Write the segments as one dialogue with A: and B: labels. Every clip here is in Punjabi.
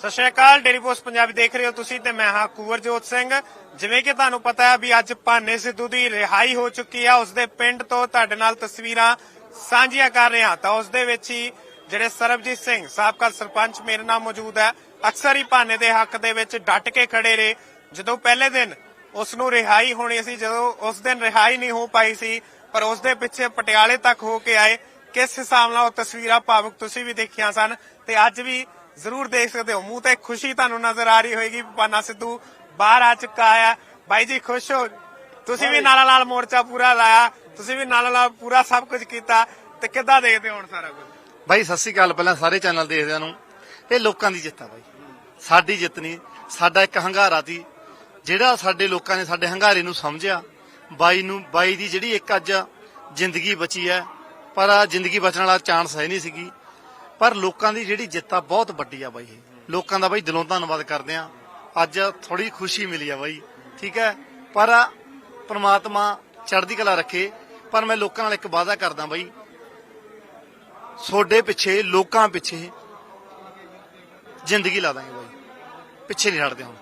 A: ਸਤਿ ਸ਼੍ਰੀ ਅਕਾਲ ਡੇਲੀ ਪੋਸਟ ਪੰਜਾਬੀ ਦੇਖ ਰਹੇ ਹੋ ਤੁਸੀਂ ਤੇ ਮੈਂ ਹਾਂ ਕੁਵਰਜੋਤ ਸਿੰਘ। ਜਿਵੇਂ ਕਿ ਤੁਹਾਨੂੰ ਪਤਾ ਹੈ ਵੀ ਅੱਜ ਭਾਨੇ ਸਿੱਧੂ ਦੀ ਰਿਹਾਈ ਹੋ ਚੁੱਕੀ ਆ। ਉਸਦੇ ਪਿੰਡ ਤੋਂ ਤੁਹਾਡੇ ਨਾਲ ਤਸਵੀਰਾਂ ਸਾਂਝੀਆਂ ਕਰ ਰਿਹਾ ਹਾਂ। ਤਾਂ ਉਸਦੇ ਵਿੱਚ ਹੀ ਜਿਹੜੇ ਸਰਬਜੀਤ ਸਿੰਘ, ਸਾਬਕਾ ਸਰਪੰਚ ਮੇਰੇ ਨਾਲ ਮੌਜੂਦ ਹੈ। ਅਕਸਰ ਹੀ ਭਾਨੇ ਦੇ ਹੱਕ ਦੇ ਵਿੱਚ ਡਟ ਕੇ ਖੜੇ ਰਹੇ। ਜਦੋਂ ਪਹਿਲੇ ਦਿਨ ਉਸ ਨੂੰ ਰਿਹਾਈ ਹੋਣੀ ਸੀ, ਜਦੋਂ ਉਸ ਦਿਨ ਰਿਹਾਈ ਨਹੀਂ ਹੋ ਪਾਈ ਸੀ, ਪਰ ਉਸ ਦੇ ਪਿੱਛੇ ਪਟਿਆਲੇ ਤੱਕ ਹੋ ਕੇ ਆਏ। ਕਿਸ ਹਿਸਾਬ ਨਾਲ ਉਹ ਤਸਵੀਰਾਂ ਭਾਵੁਕ ਤੁਸੀਂ ਵੀ ਦੇਖੀਆਂ ਸਨ। ਤੇ ਅੱਜ ਵੀ ਜ਼ਰੂਰ ਦੇਖ ਸਕਦੇ ਹੋ। ਮੂੰਹ ਤੇ ਖੁਸ਼ੀ ਤੁਹਾਨੂੰ ਨਜ਼ਰ ਆ ਰਹੀ ਹੋਏਗੀ ਪਾਨਾ ਸਿੱਧੂ ਬਾਹਰ ਆ ਚੁੱਕਾ ਹੈ ਬਾਈ ਜੀ ਖੁਸ਼ ਹੋ। ਤੁਸੀਂ ਵੀ ਨਾਲਾ ਨਾਲ ਮੋਰਚਾ ਪੂਰਾ ਲਾਇਆ। ਤੁਸੀਂ ਵੀ ਨਾਲਾ ਨਾਲ ਪੂਰਾ ਸਭ ਕੁਝ ਕੀਤਾ। ਤੇ ਕਿੱਦਾਂ ਦੇਖਦੇ ਹੋ ਹੁਣ ਸਾਰਾ ਕੁਝ?
B: ਬਾਈ ਸਤਿ ਸ੍ਰੀ ਅਕਾਲ। ਪਹਿਲਾਂ ਸਾਰੇ ਚੈਨਲ ਦੇਖਦਿਆਂ ਨੂੰ। ਇਹ ਲੋਕਾਂ ਦੀ ਜਿੱਤ ਆ ਬਾਈ। ਸਾਡੀ ਜਿੱਤ ਨਹੀਂ। ਸਾਡਾ ਇੱਕ ਹੰਗਾਰਾ ਸੀ। ਜਿਹੜਾ ਸਾਡੇ ਲੋਕਾਂ ਨੇ ਸਾਡੇ ਹੰਗਾਰੇ ਨੂੰ ਸਮਝਿਆ ਬਾਈ ਨੂੰ ਬਾਈ ਦੀ ਜਿਹੜੀ ਇੱਕ ਅੱਜ ਜ਼ਿੰਦਗੀ ਬਚੀ ਹੈ ਪਰ ਆ ਜ਼ਿੰਦਗੀ ਬਚਣ ਵਾਲਾ ਚਾਂਸ ਹੈ ਨਹੀਂ ਸੀਗੀ। ਪਰ ਲੋਕਾਂ ਦੀ ਜਿਹੜੀ ਜਿੱਤ ਆ ਬਹੁਤ ਵੱਡੀ ਆ ਬਾਈ ਲੋਕਾਂ ਦਾ ਬਾਈ ਦਿਲੋਂ ਧੰਨਵਾਦ ਕਰਦੇ ਆ। ਅੱਜ ਥੋੜੀ ਖੁਸ਼ੀ ਮਿਲੀ ਆ ਬਾਈ, ਠੀਕ ਹੈ? ਪਰ ਪ੍ਰਮਾਤਮਾ ਚੜ੍ਹਦੀ ਕਲਾ ਰੱਖੇ। ਪਰ ਮੈਂ ਲੋਕਾਂ ਨਾਲ ਇੱਕ ਵਾਅਦਾ ਕਰਦਾ ਬਾਈ। ਤੁਹਾਡੇ ਪਿੱਛੇ, ਲੋਕਾਂ ਪਿੱਛੇ ਜ਼ਿੰਦਗੀ ਲਾ ਦਾਂਗੇ ਬਾਈ। ਪਿੱਛੇ ਨਹੀਂ ਹਟਦੇ ਹੁਣ।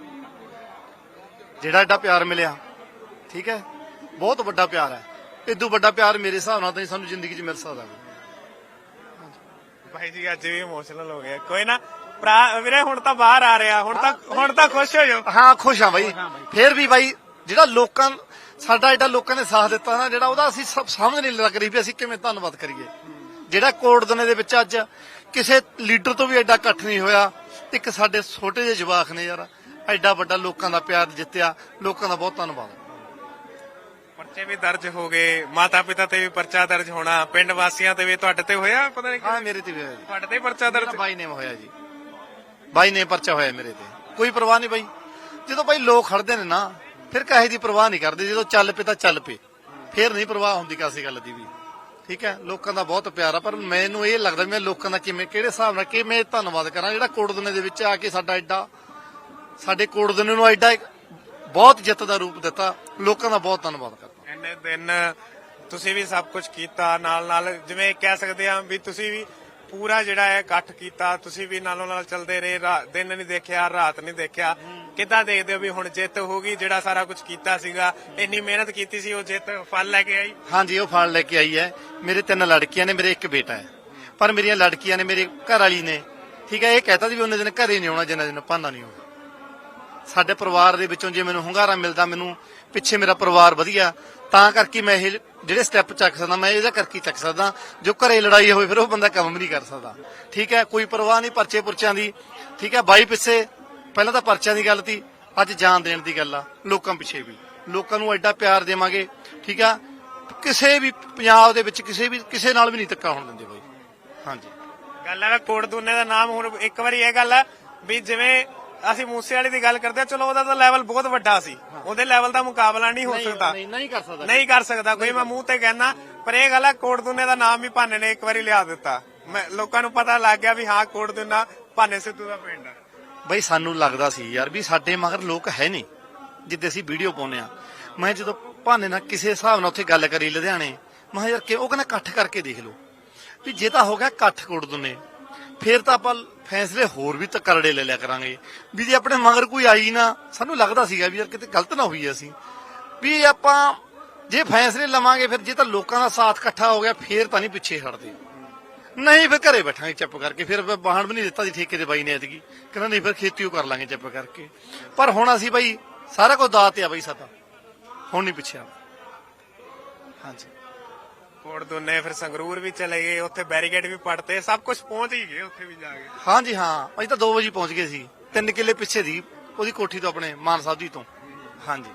B: ਜਿਹੜਾ ਏਡਾ ਪਿਆਰ ਮਿਲਿਆ, ਠੀਕ ਹੈ? ਬਹੁਤ ਵੱਡਾ ਪਿਆਰ ਹੈ। ਇਦੋਂ ਵੱਡਾ ਪਿਆਰ ਮੇਰੇ ਹਿਸਾਬ ਨਾਲ ਤਾਂ ਸਾਨੂੰ ਜ਼ਿੰਦਗੀ 'ਚ ਮਿਲ ਸਕਦਾ।
A: ਬਾਈ ਜੀ ਅੱਜ ਵੀ ਇਮੋਸ਼ਨਲ ਹੋ ਗਿਆ ਕੋਈ ਨਾ ਭਰਾ ਵੀਰੇ ਹੁਣ ਤਾਂ ਬਾਹਰ ਆ ਰਿਹਾ ਹੁਣ ਤਾਂ ਹੁਣ ਤਾਂ ਖੁਸ਼ ਹੋ ਜਾਓ।
B: ਹਾਂ ਖੁਸ਼ ਹਾਂ ਬਾਈ। ਫੇਰ ਵੀ ਬਾਈ ਜਿਹੜਾ ਲੋਕਾਂ ਸਾਡਾ ਏਡਾ ਲੋਕਾਂ ਨੇ ਸਾਥ ਦਿੱਤਾ ਨਾ ਜਿਹੜਾ ਉਹਦਾ ਅਸੀਂ ਸਭ ਸਮਝ ਨਹੀਂ ਲੱਗ ਰਹੀ ਵੀ ਅਸੀਂ ਕਿਵੇਂ ਧੰਨਵਾਦ ਕਰੀਏ। ਜਿਹੜਾ ਕੋਟਦਨੇ ਦੇ ਵਿੱਚ ਅੱਜ ਕਿਸੇ ਲੀਡਰ ਤੋਂ ਵੀ ਐਡਾ ਇਕੱਠ ਨਹੀਂ ਹੋਇਆ ਇੱਕ ਸਾਡੇ ਛੋਟੇ ਜਿਹੇ ਜਵਾਕ ਨੇ ਯਾਰ ਐਡਾ ਵੱਡਾ ਲੋਕਾਂ ਦਾ ਪਿਆਰ ਜਿੱਤਿਆ ਲੋਕਾਂ ਦਾ ਬਹੁਤ ਧੰਨਵਾਦ।
A: ਪਰਚੇ ਵੀ ਦਰਜ ਹੋ ਗਏ ਮਾਤਾ ਪਿਤਾ ਤੇ ਵੀ ਪਰਚਾ ਦਰਜ ਹੋਣਾ ਪਿੰਡ ਵਾਸੀਆਂ ਤੇ ਵੀ ਤੁਹਾਡੇ ਤੇ ਹੋਇਆ? ਪਤਾ ਨਹੀਂ
B: ਹਾਂ ਮੇਰੇ ਤੇ ਵੀ ਹੋਇਆ ਜੀ।
A: ਤੁਹਾਡੇ ਤੇ ਪਰਚਾ ਦਰਜ?
B: ਬਾਈ ਨੇ ਹੋਇਆ ਜੀ। ਬਾਈ ਨੇ ਪਰਚਾ ਹੋਇਆ ਮੇਰੇ ਤੇ। ਕੋਈ ਪਰਵਾਹ ਨਹੀਂ ਬਾਈ। ਜਦੋਂ ਬਾਈ ਲੋਕ ਖੜਦੇ ਨੇ ਨਾ ਫਿਰ ਕਾਹੇ ਦੀ ਪਰਵਾਹ ਨਹੀਂ ਕਰਦੇ। ਜਦੋਂ ਚੱਲ ਪਏ ਤਾਂ ਚੱਲ ਪਏ। ਫਿਰ ਨਹੀਂ ਪਰਵਾਹ ਹੁੰਦੀ ਕਾਸੀ ਗੱਲ ਦੀ ਵੀ। ਠੀਕ ਹੈ? ਲੋਕਾਂ ਦਾ ਬਹੁਤ ਪਿਆਰ ਆ ਪਰ ਮੈਨੂੰ ਇਹ ਲੱਗਦਾ ਮੈਂ ਲੋਕਾਂ ਦਾ ਕਿਵੇਂ ਕਿਹੜੇ ਹਿਸਾਬ ਨਾਲ ਕਿਵੇਂ ਧੰਨਵਾਦ ਕਰਾਂ ਜਿਹੜਾ ਕੋਟਦਨੇ ਦੇ ਵਿੱਚ ਆ ਕੇ ਸਾਡਾ ਐਡਾ ਸਾਡੇ ਕੋਟਦਨੇ ਨੂੰ ਐਡਾ ਬਹੁਤ ਜਿੱਤ ਦਾ ਰੂਪ ਦਿੱਤਾ। ਲੋਕਾਂ ਦਾ ਬਹੁਤ ਧੰਨਵਾਦ ਕਰਦਾ।
A: ਇੰਨੇ ਦਿਨ ਤੁਸੀਂ ਵੀ ਸਭ ਕੁਝ ਕੀਤਾ ਨਾਲ ਨਾਲ ਜਿਵੇਂ ਕਹਿ ਸਕਦੇ ਆ ਵੀ ਤੁਸੀਂ ਵੀ ਪੂਰਾ ਜਿਹੜਾ ਹੈ ਇਕੱਠ ਕੀਤਾ ਤੁਸੀਂ ਵੀ ਨਾਲੋਂ ਨਾਲ ਚੱਲਦੇ ਰਹੇ ਰਾ- ਦਿਨ ਨਹੀਂ ਦੇਖਿਆ ਰਾਤ ਨਹੀਂ ਦੇਖਿਆ। ਕਿੱਦਾਂ ਦੇਖਦੇ ਹੋ ਵੀ ਹੁਣ ਜਿੱਤ ਹੋ ਗਈ ਜਿਹੜਾ ਸਾਰਾ ਕੁਝ ਕੀਤਾ ਸੀਗਾ ਇੰਨੀ ਮਿਹਨਤ ਕੀਤੀ ਸੀ ਉਹ ਜਿੱਤ ਫਲ ਲੈ ਕੇ ਆਈ?
B: ਹਾਂਜੀ ਉਹ ਫਲ ਲੈ ਕੇ ਆਈ ਹੈ। ਮੇਰੇ ਤਿੰਨ ਲੜਕੀਆਂ ਨੇ ਮੇਰੇ ਇੱਕ ਬੇਟਾ ਹੈ। ਪਰ ਮੇਰੀਆਂ ਲੜਕੀਆਂ ਨੇ ਮੇਰੇ ਘਰ ਵਾਲੀ ਨੇ। ਠੀਕ ਹੈ ਇਹ ਕਹਿਤਾ ਸੀ ਵੀ ਉਹਨੇ ਦਿਨ ਘਰੇ ਨਹੀਂ ਆਉਣਾ ਜਿੰਨਾ ਦਿਨ ਭਾਨਾ ਨਹੀਂ ਆਉਣਾ। ਸਾਡੇ ਪਰਿਵਾਰ ਦੇ ਵਿੱਚੋਂ ਜੇ ਮੈਨੂੰ ਹੁੰਗਾਰਾ ਮਿਲਦਾ, ਮੈਨੂੰ ਪਿੱਛੇ ਮੇਰਾ ਪਰਿਵਾਰ ਵਧੀਆ, ਤਾਂ ਕਰਕੇ ਮੈਂ ਇਹ ਜਿਹੜੇ ਸਟੈਪ ਚੱਕ ਸਕਦਾ, ਮੈਂ ਇਹਦਾ ਕਰਕੇ ਚੱਕ ਸਕਦਾ। ਜੋ ਘਰੇ ਲੜਾਈ ਹੋਵੇ, ਫਿਰ ਉਹ ਬੰਦਾ ਕੰਮ ਨਹੀਂ ਕਰ ਸਕਦਾ। ਠੀਕ ਹੈ, ਕੋਈ ਪਰਵਾਹ ਨਹੀਂ ਪਰਚੇ ਪੁਰਚਿਆਂ ਦੀ। ਠੀਕ ਹੈ, ਬਾਈ ਪਿੱਛੇ, ਪਹਿਲਾਂ ਤਾਂ ਪਰਚਿਆਂ ਦੀ ਗੱਲ ਸੀ, ਅੱਜ ਜਾਨ ਦੇਣ ਦੀ ਗੱਲ ਆ, ਲੋਕਾਂ ਪਿੱਛੇ ਵੀ। ਲੋਕਾਂ ਨੂੰ ਐਡਾ ਪਿਆਰ ਦੇਵਾਂਗੇ, ਠੀਕ ਆ, ਕਿਸੇ ਵੀ ਪੰਜਾਬ ਦੇ ਵਿੱਚ ਕਿਸੇ ਵੀ, ਕਿਸੇ ਨਾਲ ਵੀ ਨਹੀਂ ਧੱਕਾ ਹੋਣ ਦਿੰਦੇ ਬਾਈ। ਹਾਂਜੀ।
A: ਗੱਲ ਹੈ ਕੋਟ ਦੂਨੇ ਦਾ ਨਾਮ, ਹੁਣ ਇੱਕ ਵਾਰੀ ਇਹ ਗੱਲ ਆ, ਵੀ ਜਿਵੇਂ ਅਸੀਂ ਮੂਸੇ ਵਾਲੇ ਦੀ ਗੱਲ ਕਰਦੇ ਆ ਚਲੋ ਉਹਦਾ ਤਾਂ ਲੈਵਲ ਬਹੁਤ ਵੱਡਾ ਸੀ। ਉਹਦੇ ਲੈਵਲ ਦਾ ਮੁਕਾਬਲਾ ਨਹੀਂ ਹੋ ਸਕਦਾ।
B: ਨਹੀਂ ਨਹੀਂ ਕਰ ਸਕਦਾ।
A: ਨਹੀਂ ਕਰ ਸਕਦਾ। ਕੋਈ ਮੈਂ ਮੂੰਹ ਤੇ ਕਹਿਣਾ ਪਰ ਇਹ ਗੱਲ ਹੈ ਕੋਟ ਦੁਨੇ ਦਾ ਨਾਮ ਵੀ ਭਾਨੇ ਨੇ ਇੱਕ ਵਾਰੀ ਲਿਆ ਦਿੱਤਾ। ਮੈਂ ਲੋਕਾਂ ਨੂੰ ਪਤਾ ਲੱਗ ਗਿਆ ਵੀ ਹਾਂ ਕੋਟ ਦੁਨਾ ਭਾਨੇ ਸਿੱਧੂ ਦਾ ਪਿੰਡ
B: ਬਈ ਸਾਨੂੰ ਲੱਗਦਾ ਸੀ ਯਾਰ ਵੀ ਸਾਡੇ ਮਗਰ ਲੋਕ ਹੈ ਨਹੀਂ ਜਿੱਦੇ ਅਸੀਂ ਵੀਡੀਓ ਪਾਉਨੇ ਆ ਮੈਂ ਜਦੋਂ ਭਾਨੇ ਨਾਲ ਕਿਸੇ ਹਿਸਾਬ ਨਾਲ ਉੱਥੇ ਗੱਲ ਕਰੀ ਲੁਧਿਆਣੇ ਮੈਂ ਯਾਰ ਕਿ ਉਹ ਕਹਿੰਦਾ ਇਕੱਠ ਕਰਕੇ ਦੇਖ ਲਓ। ਵੀ ਜੇ ਤਾਂ ਹੋ ਗਿਆ ਇਕੱਠ ਕੋੜ ਦੁਨੇ ਫਿਰ ਤਾਂ ਆਪਾਂ ਫੈਸਲੇ ਹੋਰ ਵੀ ਤਕਰੜੇ ਲੈ ਲਿਆ ਕਰਾਂਗੇ। ਵੀ ਜੇ ਆਪਣੇ ਮਗਰ ਕੋਈ ਆਈ ਨਾ, ਸਾਨੂੰ ਲੱਗਦਾ ਸੀਗਾ ਵੀ ਯਾਰ ਕਿਤੇ ਗਲਤ ਨਾ ਹੋਈ ਅਸੀਂ। ਵੀ ਆਪਾਂ ਜੇ ਫੈਸਲੇ ਲਵਾਂਗੇ, ਫਿਰ ਜੇ ਤਾਂ ਲੋਕਾਂ ਦਾ ਸਾਥ ਇਕੱਠਾ ਹੋ ਗਿਆ, ਫੇਰ ਤਾਂ ਨਹੀਂ ਪਿੱਛੇ ਹਟਦੇ। ਨਹੀਂ, ਫਿਰ ਘਰੇ ਬੈਠਾਂਗੇ ਚੁੱਪ ਕਰਕੇ। ਫਿਰ ਬਾਹਣ ਵੀ ਨਹੀਂ ਦਿੱਤਾ ਸੀ ਠੇਕੇ ਦੇ ਬਾਈ ਨੇ ਐਤਕੀ। ਕਹਿੰਦਾ, ਨਹੀਂ, ਫਿਰ ਖੇਤੀ ਉਹ ਕਰ ਲਾਂਗੇ ਚੁੱਪ ਕਰਕੇ। ਪਰ ਹੁਣ ਅਸੀਂ ਬਾਈ, ਸਾਰਾ ਕੁਝ ਦਾਤ ਆ ਬਾਈ ਸਾਡਾ। ਹੁਣ ਨਹੀਂ ਪਿੱਛੇ ਆਉਣਾ। ਹਾਂਜੀ।
A: ਕੋਟ ਦੁਨੇ ਫਿਰ ਸੰਗਰੂਰ ਵੀ ਚਲੇ ਗਏ, ਉੱਥੇ ਬੈਰੀਕੇਡ ਵੀ ਪੜਤੇ ਸਭ ਕੁਝ ਪਹੁੰਚ ਹੀ ਗਏ ਉੱਥੇ ਵੀ ਜਾ ਕੇ।
B: ਹਾਂਜੀ, ਹਾਂ, ਅਸੀਂ ਤਾਂ 2 ਵਜੇ ਪਹੁੰਚ ਗਏ ਸੀ, ਤਿੰਨ ਕਿੱਲੇ ਪਿੱਛੇ ਦੀ, ਉਹਦੀ ਕੋਠੀ ਤੋਂ ਆਪਣੇ ਮਾਨ ਸਾਹਿਬ ਜੀ ਤੋਂ। ਹਾਂਜੀ।